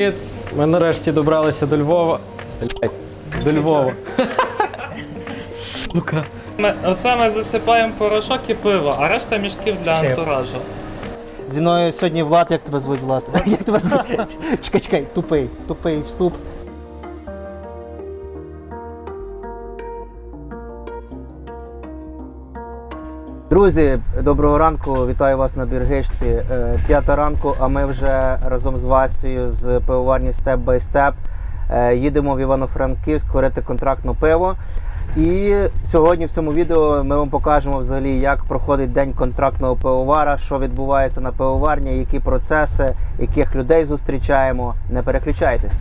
Привіт! Ми нарешті добралися до Львова. До Львова. Сука. Ми, оце ми засипаємо порошок і пиво, а решта мішків для антуражу. Зі мною сьогодні Влад, як тебе звуть Влад? Як тебе звуть? Чекай, чекай, тупий, тупий вступ. Друзі, доброго ранку, вітаю вас на Біргишці. Е, П'ята ранку, а ми вже разом з Васею з пивоварні Step by Step е, їдемо в Івано-Франківськ варити контрактне пиво. І сьогодні в цьому відео ми вам покажемо взагалі, як проходить день контрактного пивовара, що відбувається на пивоварні, які процеси, яких людей зустрічаємо. Не переключайтесь.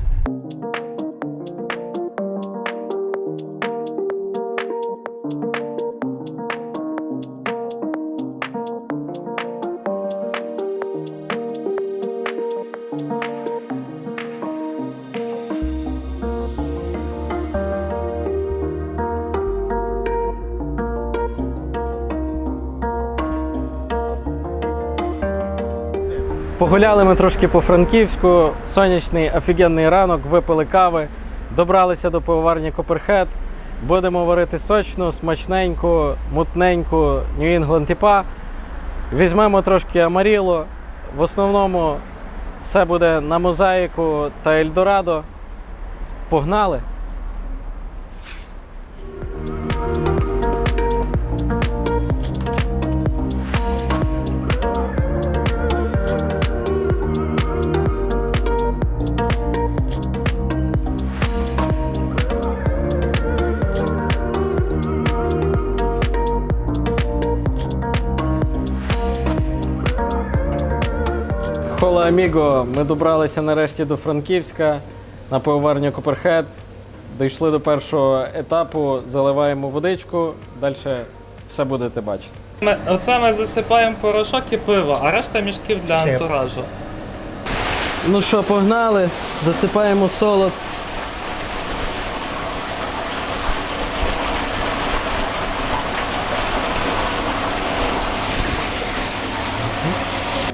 Погуляли ми трошки по Франківську. Сонячний офігенний ранок, випили кави, добралися до пивоварні Коперхед. Будемо варити сочну, смачненьку, мутненьку England типа. Візьмемо трошки амаріло. В основному все буде на мозаїку та Ельдорадо. Погнали! Аміго, ми добралися нарешті до Франківська на пивоварню Коперхед. Дійшли до першого етапу, заливаємо водичку, далі все будете бачити. Ми, оце ми засипаємо порошок і пиво, а решта мішків для антуражу. Ну що, погнали, засипаємо солод.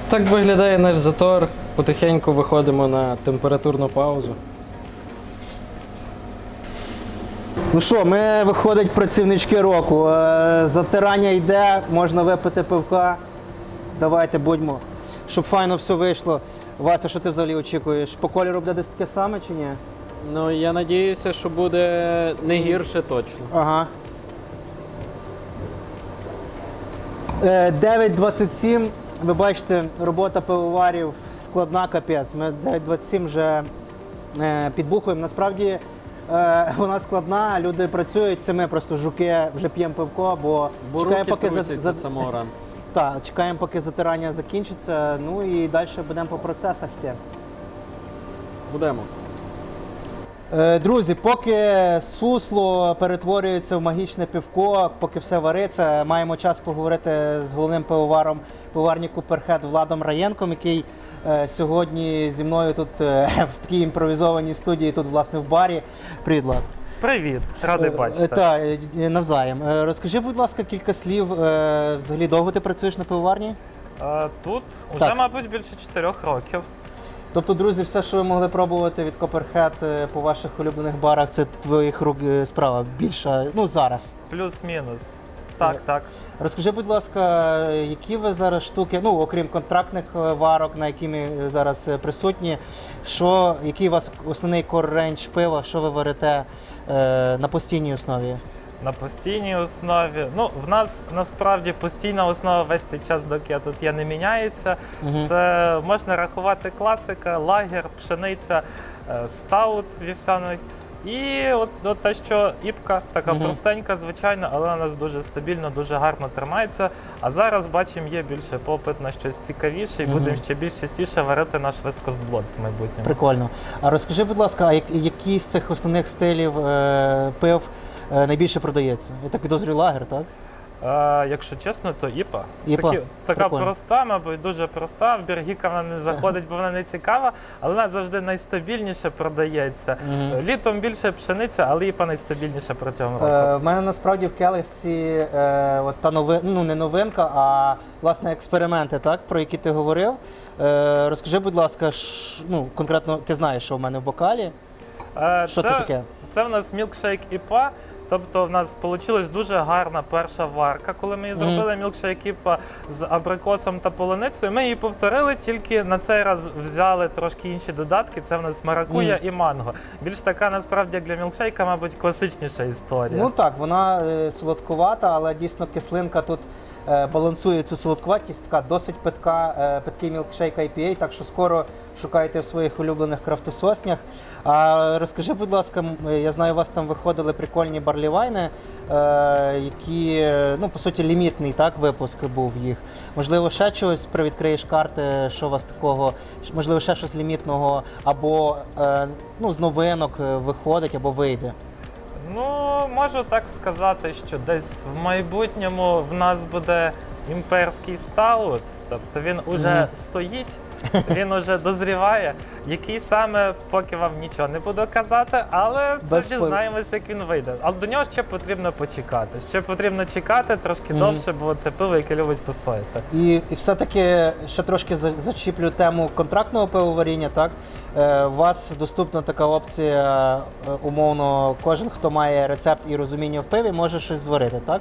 Так виглядає наш затор. Потихеньку виходимо на температурну паузу. Ну що, ми виходить працівнички року. Е, Затирання йде, можна випити пивка. Давайте будьмо. Щоб файно все вийшло. Вася, що ти взагалі очікуєш? По кольору буде десь таке саме чи ні? Ну, я надіюся, що буде не гірше точно. Ага. Е, 9.27. Ви бачите, робота пивоварів складна капець. Ми 9.27 вже е, підбухуємо. Насправді е, вона складна, люди працюють, це ми просто жуки вже п'ємо пивко, бо, Бо чекаємо, поки за- самого ранку. Так, чекаємо, поки затирання закінчиться. Ну і далі будемо по процесах йти. Будемо. Е, Друзі, поки сусло перетворюється в магічне пивко, поки все вариться, маємо час поговорити з головним пивоваром пивоварні Куперхед Владом Раєнком, який е, сьогодні зі мною тут е, в такій імпровізованій студії, тут власне в барі. Привіт, Влад. Привіт, радий бачити. Так, навзаєм. Е, Розкажи, будь ласка, кілька слів. е, Взагалі довго ти працюєш на пивоварні? Е, Тут вже, Так. мабуть, більше чотирьох років. Тобто, друзі, все, що ви могли пробувати від Copperhead е, по ваших улюблених барах, це твоїх рук е, справа більша. Ну зараз. Плюс-мінус. Так, так. Розкажи, будь ласка, які ви зараз штуки, ну окрім контрактних е, варок, на які ми е, зараз е, присутні, що який у вас основний кор пива, що ви варите е, на постійній основі? На постійній основі. Ну, в нас насправді постійна основа весь цей час, доки я тут є, не міняється. Мгм. Це можна рахувати класика, лагер, пшениця, е, стаут вівсяний. І от, от те, що іпка така угу. простенька, звичайно, але вона нас дуже стабільно, дуже гарно тримається. А зараз бачимо, є більше попит на щось цікавіше, і угу. будемо ще більш частіше варити наш весткостблот в майбутньому. Прикольно. А розкажи, будь ласка, а які з цих основних стилів е, пив е, найбільше продається? Я так підозрюю лагер, так? Е, якщо чесно, то іпа. Іпа? Такі, така Прикольно. проста, мабуть, дуже проста. В Біргіка вона не заходить, бо вона не цікава, але вона завжди найстабільніше продається. Мгм. Літом більше пшениця, але іпа найстабільніша протягом року. Е, в мене насправді в Келесі е, от та нови... ну не новинка, а власне експерименти, так, про які ти говорив. Е, розкажи, будь ласка, ш... ну, конкретно ти знаєш, що в мене в бокалі. Е, Що це таке? Це в нас мілкшейк іпа. Тобто в нас вийшла дуже гарна перша варка, коли ми її зробили мілкшейкіпа з абрикосом та полуницею. Ми її повторили, тільки на цей раз взяли трошки інші додатки. Це в нас маракуя і манго. Більш така насправді як для мілкшейка, мабуть, класичніша історія. Ну так, вона е, солодкувата, але дійсно кислинка тут балансує цю солодкуватість. Така досить питка, е, питкий мілкшейк IPA, так що скоро шукайте в своїх улюблених крафтососнях. А розкажи, будь ласка, я знаю, у вас там виходили прикольні барлівайни, е, які, е, ну, по суті, лімітний так, випуск був їх. Можливо, ще чогось привідкриєш карти, що у вас такого, можливо, ще щось лімітного, або е, ну, з новинок е, виходить або вийде. Ну, можу так сказати, що десь в майбутньому в нас буде імперський стаут. Тобто він уже стоїть, він уже дозріває. Який саме, поки вам нічого не буду казати, але це Без дізнаємося, як він вийде. Але до нього ще потрібно почекати. Ще потрібно чекати трошки Мгм. довше, бо це пиво, яке любить постояти. І, і все-таки ще трошки за- зачіплю тему контрактного пивоваріння. Так е, у вас доступна така опція, е, умовно, кожен, хто має рецепт і розуміння в пиві, може щось зварити. Так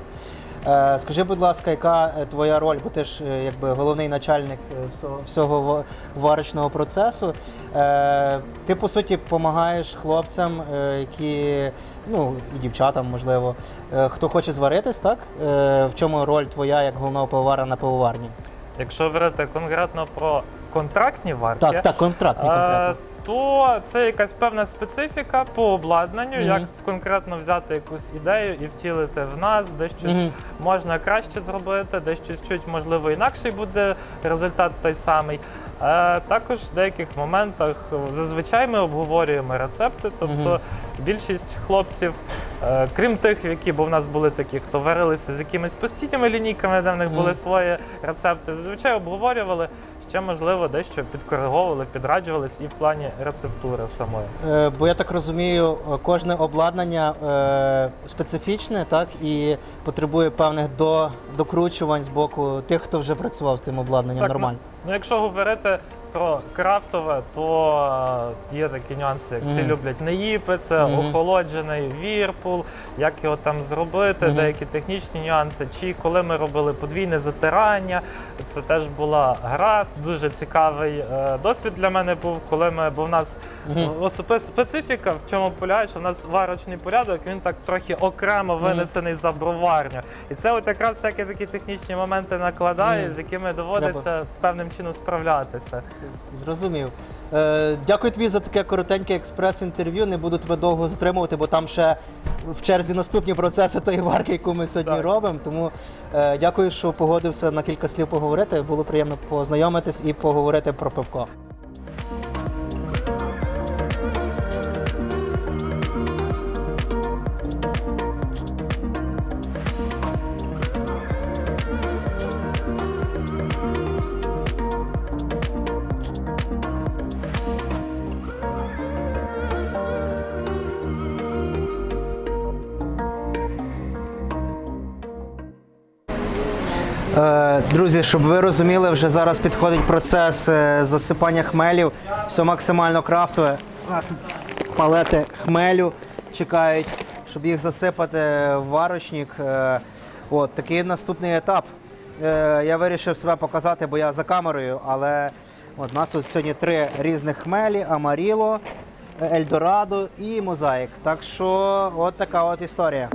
скажи, будь ласка, яка е, твоя роль? Бо ти ж е, якби головний начальник е, всього, варочного процесу. Е, ти по суті допомагаєш хлопцям, е, які ну і дівчатам, можливо, е, хто хоче зваритись, так е, в чому роль твоя як головного пивовара на пивоварні? Якщо говорити конкретно про контрактні варки, Так, так, контрактний Е, конкретно. То це якась певна специфіка по обладнанню, як конкретно взяти якусь ідею і втілити в нас, де щось можна краще зробити, де щось чуть можливо інакший буде результат той самий. А також в деяких моментах е, зазвичай ми обговорюємо рецепти. Тобто більшість хлопців, е, крім тих, які, бо в нас були такі, хто варилися з якимись постійними лінійками, де в них були свої рецепти, зазвичай обговорювали, ще можливо дещо підкориговували, підраджувались і в плані рецептури самої. Е, Бо я так розумію, е, кожне обладнання е, специфічне, так, і потребує певних до, докручувань з боку тих, хто вже працював з тим обладнанням Так, нормально. Ну, якщо говорити про крафтове, то е, є такі нюанси, як всі Мгм. люблять неїпи, це Мгм. охолоджений вірпул, як його там зробити, Мгм. деякі технічні нюанси. Чи коли ми робили подвійне затирання, це теж була гра. Дуже цікавий е, досвід для мене був, коли ми, бо в нас Мгм. особи- специфіка в чому полягає, що в нас варочний порядок, він так трохи окремо винесений за броварню. І це от якраз всякі такі технічні моменти накладає, Мгм. з якими доводиться певним чином справлятися. Зрозумів. Е, дякую тобі за таке коротеньке експрес-інтерв'ю. Не буду тебе довго затримувати, бо там ще в черзі наступні процеси тої варки, яку ми сьогодні Так. робимо. Тому е, дякую, що погодився на кілька слів поговорити. Було приємно познайомитись і поговорити про пивко. Друзі, щоб ви розуміли, вже зараз підходить процес е, засипання хмелів. Все максимально крафтове. У нас палети хмелю чекають, щоб їх засипати в варочник. Е, От такий наступний етап. Е, Я вирішив себе показати, бо я за камерою, але от у нас тут сьогодні три різних хмелі: Амаріло, Ельдорадо і Мозаїк. Так що от така от історія.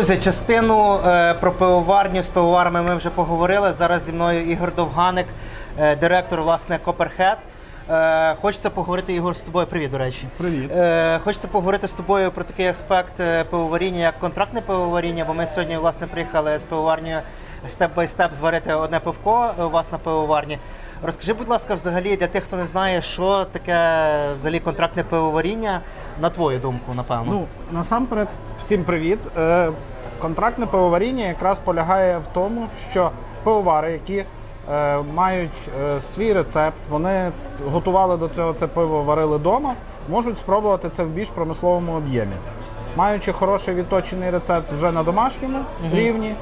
Друзі, частину е, про пивоварню з пивоварами ми вже поговорили. Зараз зі мною Ігор Довганик, е, директор власне Copperhead. Е, хочеться поговорити, Ігор, з тобою. Привіт, до речі. Привіт. Е, хочеться поговорити з тобою про такий аспект пивоваріння, як контрактне пивоваріння, бо ми сьогодні власне приїхали з пивоварні степ бай степ зварити одне пивко у вас на пивоварні. Розкажи, будь ласка, взагалі для тих, хто не знає, що таке взагалі контрактне пивоваріння, на твою думку, напевно. Ну, насамперед, всім привіт. Е, контрактне пивоваріння якраз полягає в тому, що пивовари, які е, мають е, свій рецепт, вони готували до цього це пиво, варили вдома, можуть спробувати це в більш промисловому об'ємі. Маючи хороший відточений рецепт вже на домашньому рівні,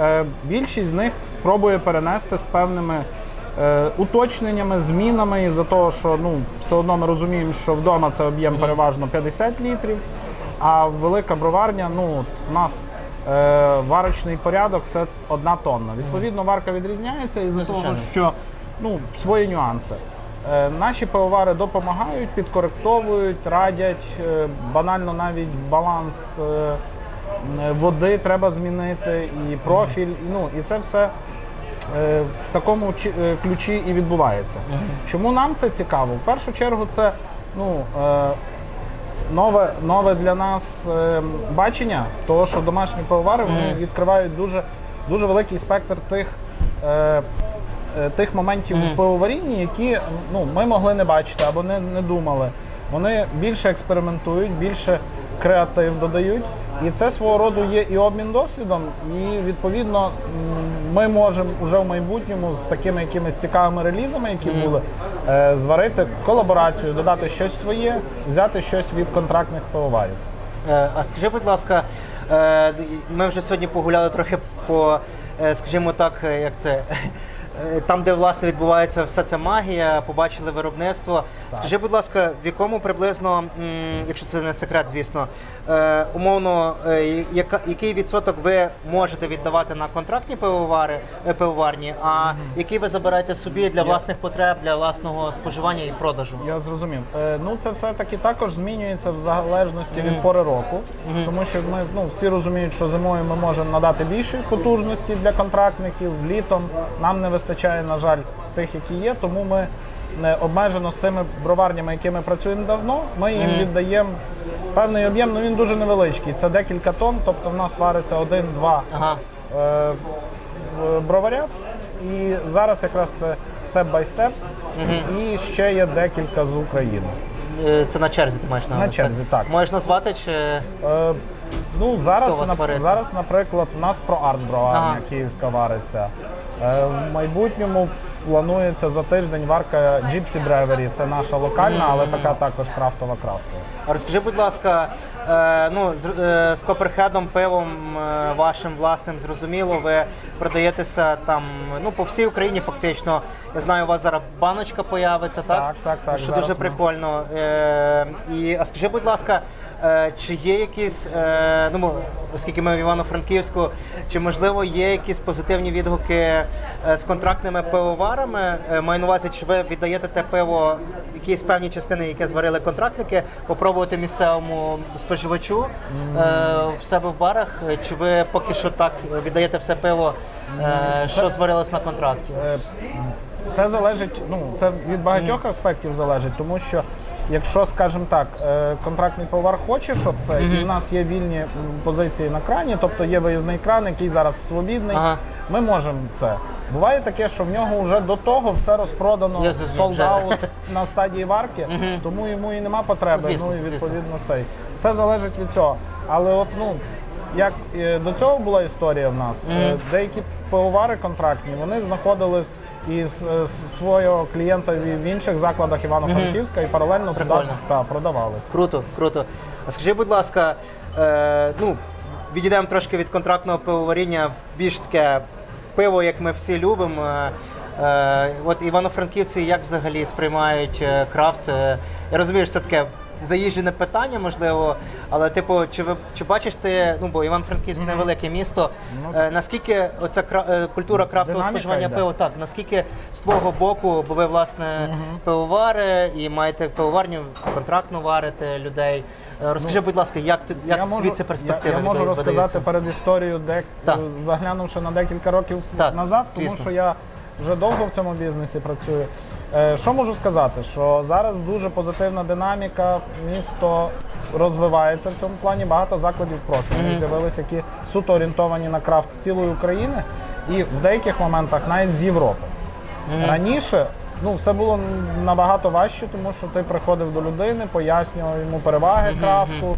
е, більшість з них пробує перенести з певними уточненнями, змінами із-за того, що ну, все одно ми розуміємо, що вдома це об'єм переважно 50 літрів, а велика броварня, ну от в нас е, варочний порядок це одна тонна. Відповідно, варка відрізняється із-за того, звичайно. що ну, свої нюанси. Е, наші пивовари допомагають, підкоректовують, радять, е, банально навіть баланс. е, Е, води треба змінити, і профіль. Ну і це все е, в такому е, ключі і відбувається. Чому нам це цікаво? В першу чергу, це ну. е, Нове, нове для нас е, бачення, того, що домашні пивовари вони відкривають дуже, дуже великий спектр тих, е, е, тих моментів в пивоварінні, які ну, ми могли не бачити або не, не думали. Вони більше експериментують, більше креатив додають. І це свого роду є і обмін досвідом, і відповідно ми можемо вже в майбутньому з такими якимись цікавими релізами, які були, е, зварити колаборацію, додати щось своє, взяти щось від контрактних пивоварів. Е, А скажи, будь ласка, е, ми вже сьогодні погуляли трохи по, е, скажімо так, е, як це. Е, Там, де власне відбувається вся ця магія, побачили виробництво. Скажи, будь ласка, в якому приблизно, якщо це не секрет, звісно, е, умовно, е, який відсоток ви можете віддавати на контрактні пивовари, пивоварні, а який ви забираєте собі для власних потреб, для власного споживання і продажу? Я зрозумів. Ну це все таки також змінюється в залежності від пори року, тому що ми ну всі розуміють, що зимою ми можемо надати більше потужності для контрактників. Літом нам не вистачає, на жаль, тих, які є. Тому ми не обмежено з тими броварнями, якими працюємо давно. Ми їм віддаємо певний об'єм. Ну він дуже невеличкий. Це декілька тонн. Тобто в нас вариться один-два Ага. е, броваря. І зараз якраз це степ бай степ. І ще є декілька з України. Е, Це на черзі ти маєш на На черзі, так. Можеш назвати чи Е, ну, зараз, вас вариться? зараз, наприклад, у нас про арт броварня Ага. київська вариться. Е, в майбутньому планується за тиждень варка Gypsy Brewery. Це наша локальна, але така також крафтова крафтова. А Розкажи, будь ласка, е, ну з, е, з Коперхедом, пивом е, вашим власним, зрозуміло, ви продаєтеся там ну по всій Україні, фактично. Я знаю, у вас зараз баночка появиться, так? Так, так, так, Що зараз дуже ми- прикольно. Е, і а скажи, будь ласка, чи є якісь, е, ну оскільки ми в Івано-Франківську, чи можливо є якісь позитивні відгуки е, з контрактними пивоварами? Е, маю на увазі, чи ви віддаєте те пиво, якісь певні частини, яке зварили контрактники, попробувати місцевому споживачу е, в себе в барах? Е, Чи ви поки що так віддаєте все пиво, е, що зварилось на контракті? Е, Це залежить, ну це від багатьох аспектів залежить, тому що якщо, скажімо так, е, контрактний повар хоче, щоб це, і в нас є вільні позиції на крані, тобто є виїзний кран, який зараз свобідний, Ага. ми можемо це. Буває таке, що в нього вже до того все розпродано out на стадії варки, тому йому і нема потреби. Ну, звісно, ну і звісно. відповідно цей. Все залежить від цього. Але от ну. Як е, до цього була історія в нас, е, деякі пивовари контрактні вони знаходили із е, свого клієнта в в інших закладах Івано-Франківська і паралельно туди Прикольно. та, продавалися. Круто, круто. А скажи, будь ласка, е, ну, відійдемо трошки від контрактного пивоваріння в більш таке пиво, як ми всі любимо. Е, е, от івано-франківці як взагалі сприймають е, крафт? Е, я розумію, що це таке заїжджене питання, можливо. Але, типу, чи ви чи бачиш ти, ну бо Іван-Франківськ невелике місто. Ну, е, наскільки оця кра- е, культура крафтового Динаміка споживання йде. пива, так, наскільки з твого боку, бо ви власне пивовари і маєте пивоварню, контрактно варите людей. Е, Розкажи, будь ласка, як, ти- як тобі це перспектива? Я, я можу розказати видається? перед історією, де Так. заглянувши на декілька років Так, назад, тому звісно. що я вже довго в цьому бізнесі працюю. Е, Що можу сказати? Що зараз дуже позитивна динаміка, місто розвивається в цьому плані. Багато закладів профільних з'явилися, які суто орієнтовані на крафт з цілої України і в деяких моментах навіть з Європи. Раніше ну, все було набагато важче, тому що ти приходив до людини, пояснював йому переваги крафту.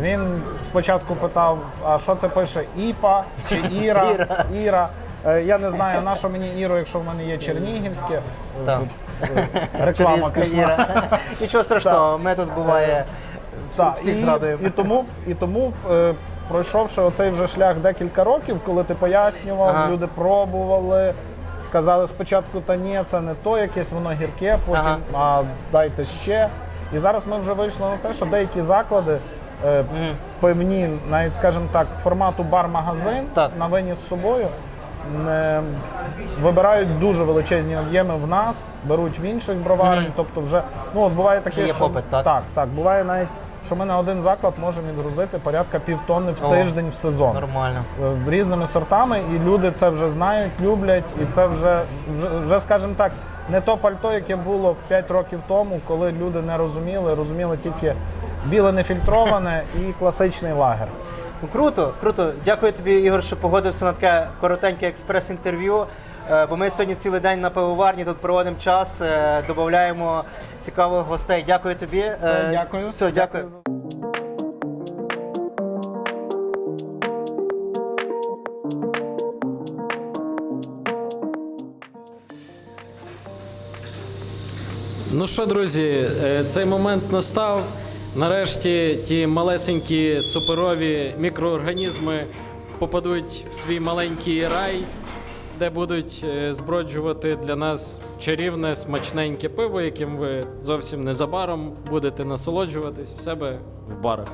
Він спочатку питав, а що це пише Іпа чи Іра? Іра. Іра. Е, Я не знаю, на що мені Іро, якщо в мене є Чернігівське. Так. Реклама Чернігівська пішла. Нічого страшного, тут буває Так, всіх і, зрадуємо. і тому, і тому е, пройшовши оцей вже шлях декілька років, коли ти пояснював, Ага. люди пробували. Казали спочатку, та ні, це не то, якесь воно гірке, потім Ага. а дайте ще. І зараз ми вже вийшли на те, що деякі заклади е, певні, навіть скажімо так, формату бар-магазин Так. на виніс з собою. Не, вибирають дуже величезні об'єми в нас, беруть в інших броварень. Тобто, вже ну от буває таке, є що попит, так? так, так, буває навіть, що ми на один заклад можемо відгрузити порядка півтонни в О, тиждень в сезон. Нормально. Е, Різними сортами, і люди це вже знають, люблять, і це вже, вже, вже скажімо так, не то пальто, яке було 5 років тому, коли люди не розуміли, розуміли тільки біле нефільтроване і класичний лагер. Ну, круто, круто. Дякую тобі, Ігор, що погодився на таке коротеньке експрес-інтерв'ю. Е, Бо ми сьогодні цілий день на пивоварні тут проводимо час, е, додаємо цікавих гостей. Дякую тобі. Е, Все, дякую. Все, дякую. Ну що, друзі, цей момент настав. Нарешті ті малесенькі суперові мікроорганізми попадуть в свій маленький рай, де будуть е, зброджувати для нас чарівне, смачненьке пиво, яким ви зовсім незабаром будете насолоджуватись в себе в барах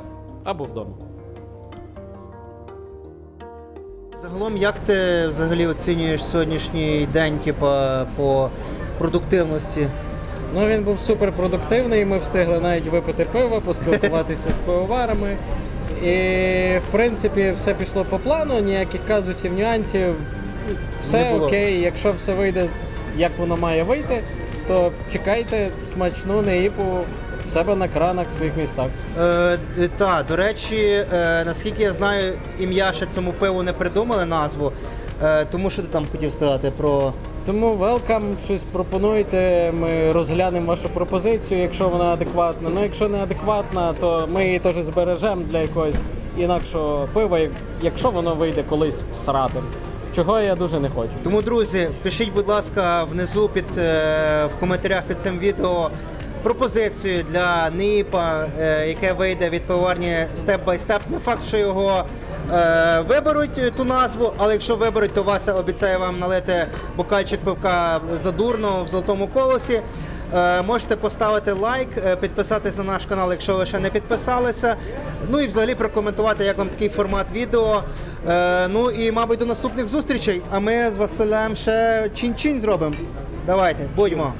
або вдома. Загалом, як ти взагалі оцінюєш сьогоднішній день, типа, по продуктивності? Ну, він був суперпродуктивний. Ми встигли навіть випити пиво, поспілкуватися з пивоварами. І, в принципі, все пішло по плану, ніяких казусів, нюансів. Все окей. Якщо все вийде, як воно має вийти, то чекайте смачну неїпу в себе на кранах в своїх містах. Е, та, до речі, е, наскільки я знаю, ім'я ще цьому пиву не придумали назву. Е, тому що ти там хотів сказати про. Тому welcome, щось пропонуйте. Ми розглянемо вашу пропозицію, якщо вона адекватна. Ну, якщо не адекватна, то ми її теж збережемо для якогось інакшого пива, якщо воно вийде колись всрати. Чого я дуже не хочу. Тому, друзі, пишіть, будь ласка, внизу під е, в коментарях під цим відео пропозицію для НИПа, е, яке вийде від by Step. Не факт, що його е, виберуть ту назву, але якщо виберуть, то Вася обіцяє вам налити бокальчик пивка задурно в золотому колосі. Е, Можете поставити лайк, е, підписатись на наш канал, якщо ви ще не підписалися. Ну і взагалі прокоментувати, як вам такий формат відео. Е, Ну і, мабуть, до наступних зустрічей. А ми з Василем ще чин-чин зробимо. Давайте, будьмо.